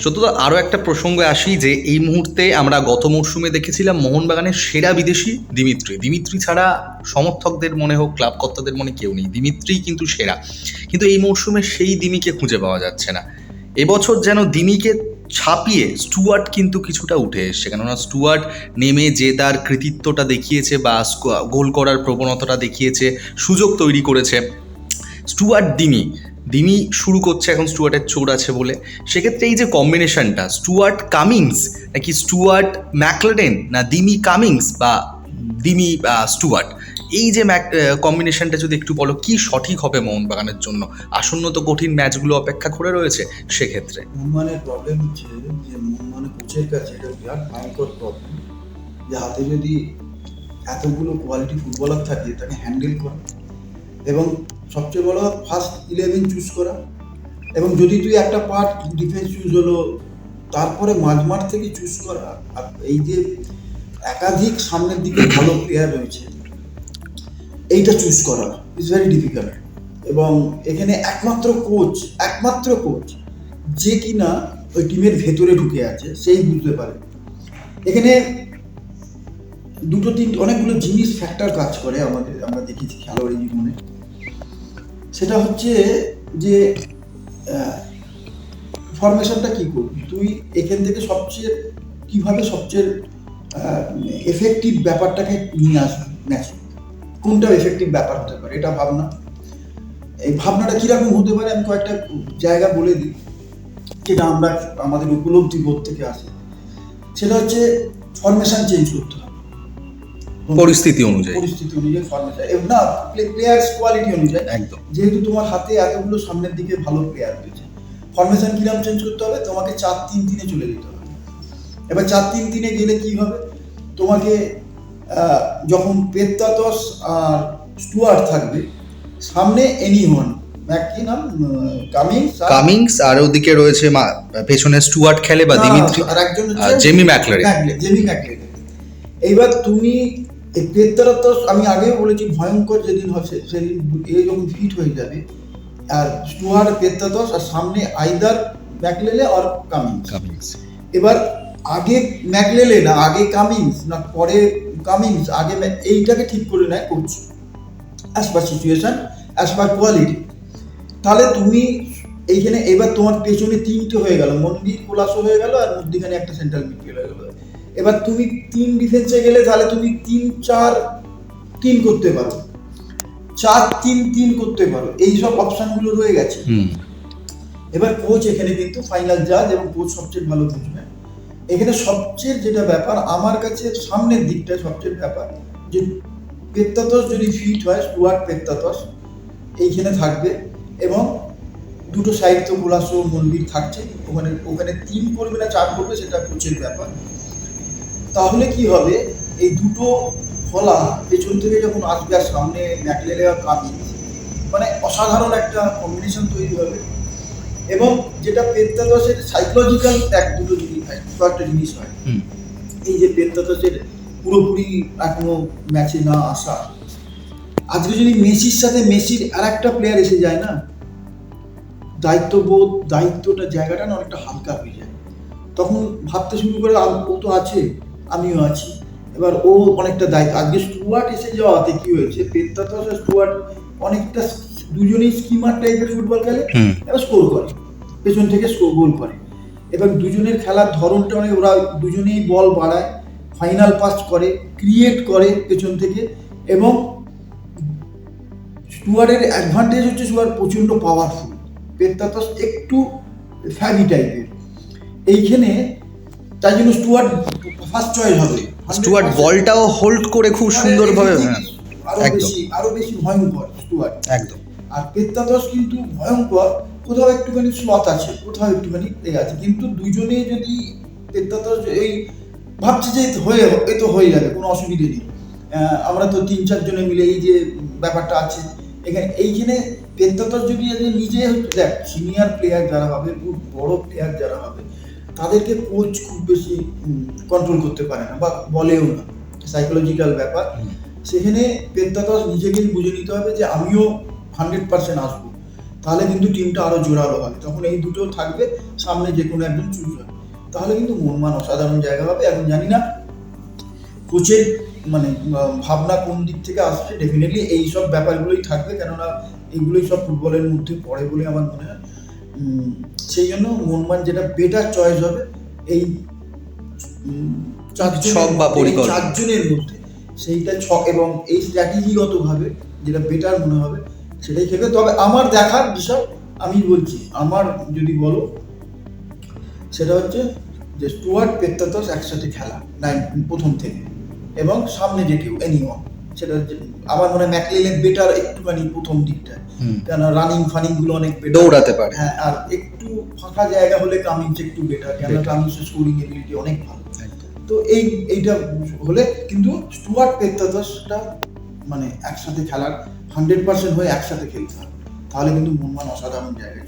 সত্যত আরও একটা প্রসঙ্গে আসি যে এই মুহূর্তে আমরা গত মরশুমে দেখেছিলাম মোহনবাগানের সেরা বিদেশি দিমিত্রি। দিমিত্রি ছাড়া সমর্থকদের মনে হোক ক্লাব কর্তাদের মনে কেউ নেই। দিমিত্রি কিন্তু সেরা। কিন্তু এই মরশুমে সেই দিমিকে খুঁজে পাওয়া যাচ্ছে না। এবছর যেন দিমিকে ছাপিয়ে স্টুয়ার্ট কিন্তু কিছুটা উঠে এসছে। কেননা স্টুয়ার্ট নেমে যে তার কৃতিত্বটা দেখিয়েছে বা গোল করার প্রবণতাটা দেখিয়েছে, সুযোগ তৈরি করেছে। স্টুয়ার্ট ডিমি ডিমি শুরু করছে এখন স্টুয়ার্টের চোর আছে বলে। সেক্ষেত্রে এই যে কম্বিনেশনটা স্টুয়ার্ট কামিংস নাকি স্টুয়ার্ট ম্যাকলেডেন না দিমি কামিংস বা দিমি স্টুয়ার্ট এই যে ম্যাক কম্বিনেশনটা যদি একটু বলো, কি সঠিক হবে মোহনবাগানের জন্য? আসন্ন তো কঠিন ম্যাচগুলো অপেক্ষা করে রয়েছে সেক্ষেত্রে। প্রবলেম হচ্ছে যে কোচের কাছে এটা বিরাট ভয়ঙ্কর প্রবলেম যে হাতে যদি এতগুলো কোয়ালিটি ফুটবলার থাকে, তাকে হ্যান্ডেল করা এবং সবচেয়ে বড় ফার্স্ট ইলেভেন চুজ করা। এবং যদি তুই একটা পার্ট ডিফেন্স চুজ হলো, তারপরে মাঝমাঠ থেকে চুজ করা, আর এই যে একাধিক সামনের দিকে ভালো প্লেয়ার রয়েছে, এইটা চুজ করা ইজ ভেরি ডিফিকাল্ট এবং এখানে একমাত্র কোচ একমাত্র কোচ যে কিনা ওই টিমের ভেতরে ঢুকে আছে, সেই বুঝতে পারে। এখানে দুটো তিন অনেকগুলো জিনিস ফ্যাক্টর কাজ করে আমাদের, আমরা দেখেছি খেলোয়াড়ি জীবনে। সেটা হচ্ছে যে ফরমেশনটা কি করবি? তুই এখান থেকে সবচেয়ে, কীভাবে সবচেয়ে এফেক্টিভ ব্যাপারটাকে নিয়ে আসবি ম্যাচে কোনটা এফেক্টিভ ব্যাপার হতে পারে? এটা ভাবনা। এই ভাবনাটা কীরকম হতে পারে? আমি কয়েকটা জায়গা বলে দিই, যেটা আমরা আমাদের উপলব্ধি বোধ থেকে আসে। সেটা হচ্ছে ফরমেশন চেঞ্জ করতে হবে। পরিস্থিতি অনুযায়ী। পরিস্থিতি অনুযায়ী ফরমেশন না প্লেয়ার্স কোয়ালিটি অনুযায়ী। একদম। যেহেতু তোমার হাতে এতগুলো সামনের দিকে ভালো প্লেয়ার রয়েছে। ফরমেশন কিরম চেঞ্জ করতে হবে? তোমাকে চার তিন তিনে চলে যেতে হবে। এবার চার তিন তিনে গেলে কি হবে? তোমাকে যখন পেত্তাতস আর স্টুয়ার্ট থাকবে সামনে এনি নাম? কামিংস কামিংস আর ওদিকে রয়েছে পেছনে স্টুয়ার্ট খেলে বা দিমিত্রি আর একজন জেমি ম্যাকলারি ম্যাকলে- জেমি ম্যাকলেন এইবার তুমি এই পেত্তারাতস আমি আগেও বলেছি ভয়ঙ্কর যেদিন হচ্ছে সেদিন এ যখন ফিট হয়ে যাবে। আর স্টুয়ার পেত্তাতস আর সামনে আইদার ম্যাকলেলে আর কামিংস কামিংস এবার আগে ম্যাকলেলে না আগে কামিংস না পরে কামিংস আগে এইটাকে ঠিক করে নেয় coach. As per situation as per quality তাহলে তুমি এইখানে এবার তোমার পেছনে তিনটে হয়ে গেল মন্দির কোলাসো হয়ে গেল আর মধ্যিখানে একটা সেন্ট্রাল মিডফিল্ড হয়ে গেল। এবার তুমি তিন ডিফেন্সে গেলে তাহলে তুমি তিন চার তিন করতে পারো। চার তিন তিন করতে পারো। এই সব অপশনগুলো রয়ে গেছে। এবার কোচ এখানে কিন্তু ফাইনাল জাজ এবং কোচ সবচেয়ে ভালো বুঝবে। এখানে সবচেয়ে যেটা ব্যাপার আমার কাছে সামনের দিকটা সবচেয়ে ব্যাপার যে পেত্তাতস যদি ফিট হয় স্টুয়ার্ট পেত্তাতস এইখানে থাকবে এবং দুটো সাইড তো গোলাসো মন্দির থাকছে ওখানে ওখানে তিন করবে না চার করবে সেটা কোচের ব্যাপার। তাহলে কি হবে? এই দুটো ফলা পেছন থেকে যখন আসবে আর সামনে ম্যাকলেলে আর কামি মানে অসাধারণ একটা কম্বিনেশন তৈরি হবে। এবং যেটা পেত্তাদশের সাইকোলজিক্যাল এক দুটো জিনিস হয় কয়েকটা জিনিস হয়। এই যে পেত্তাদশের পুরোপুরি এখনও ম্যাচে না আসা। আজকে যদি মেসির সাথে মেসির আর একটা প্লেয়ার এসে যায় না দায়িত্ববোধ দায়িত্বটা জায়গাটা না অনেকটা হালকা হয়ে যায়। তখন ভাবতে শুরু করে ও তো আছে। আমিও আছি। এবার ও অনেকটা দায়িত্ব আজকে স্টুয়ার্ট এসে যাওয়াতে কি হয়েছে? পেত্তাদশ আর স্টুয়ার্ট। অনেকটা দুজনেই স্কিমার টাইপের ফুটবল খেলে। এবার স্কোর করে। পেছন থেকে স্কোর গোল করে। এবং দুজনের খেলার ধরনটা অনেক ওরা দুজনেই বল বাড়ায় ফাইনাল পাস করে ক্রিয়েট করে পেছন থেকে এবং স্টুয়ার্ডের অ্যাডভান্টেজ হচ্ছে স্টুয়ার্ড প্রচণ্ড পাওয়ারফুল পেত্তাতস একটু ফ্যাবি টাইপের এইখানে তাই জন্য স্টুয়ার্ড ফার্স্ট চয়েস হবে। স্টুয়ার্ট বলটাও হোল্ড করে খুব সুন্দরভাবে হ্যাঁ, একদম। আরও বেশি ভয়ঙ্কর স্টুয়ার্ট একদম। আর পেত্তাদশ কিন্তু ভয়ঙ্কর কোথাও একটুখানি স্লথ আছে কোথাও একটুখানি এ আছে। কিন্তু দুজনে যদি পেত্তাদশ এই ভাবছে যে হয়ে এ তো হয়ে যাবে কোনো অসুবিধে নেই। আমরা তো তিন চারজনে মিলে এই যে ব্যাপারটা আছে এখানে এইখানে পেত্তাদশ যদি নিজে দেখ সিনিয়র প্লেয়ার যারা হবে খুব বড় প্লেয়ার যারা হবে তাদেরকে কোচ খুব বেশি কন্ট্রোল করতে পারে না বা বলেও না। সাইকোলজিক্যাল ব্যাপার। সেখানে পেত্তাদশ নিজেকেই বুঝে নিতে হবে যে আমিও হান্ড্রেড পার্সেন্ট আসব। তাহলে কিন্তু টিমটা আরও জোরালো হবে। তখন এই দুটো থাকবে সামনে যে কোনো একজন চুজ হয় তাহলে কিন্তু মনমান অসাধারণ জায়গা হবে। এখন জানি না কোচের মানে ভাবনা কোন দিক থেকে আসছে। ডেফিনেটলি এই সব ব্যাপারগুলোই থাকবে। কেননা এগুলোই সব ফুটবলের মধ্যে পড়ে বলে আমার মনে হয়। সেই জন্য মনমান যেটা বেটার চয়েস হবে এই ছক বা পরিকল্পনা। চারজনের মধ্যে সেইটা ছক এবং এই স্ট্র্যাটেজিগতভাবে যেটা বেটার মনে হবে সেটাই খেলবে তবে আমার দেখার বিষয় আমি বলছি আমার যদি বলো সেটা হচ্ছে যে স্টুয়ার্ট পেত্তাতস একসাথে খেলা নাইন প্রথম থেকে এবং সামনে যে কেউ এনিওয়ান সেটা আমার মনে হয় ম্যাকলিলেন বেটার একটুখানি প্রথম দিকটা। কেন রানিং ফানিংগুলো অনেক। দৌড়াতে পারে হ্যাঁ আর একটু ফাঁকা জায়গা হলে কামিংস একটু বেটার কেন Better. স্কোরিং এবিলিটি অনেক ভালো তো এই এইটা হলে কিন্তু স্টুয়ার্ট পেত্তাতসটা মানে একসাথে খেলার হান্ড্রেড পার্সেন্ট হয়ে একসাথে খেলতে হবে তাহলে কিন্তু মনমান অসাধারণ জায়গায়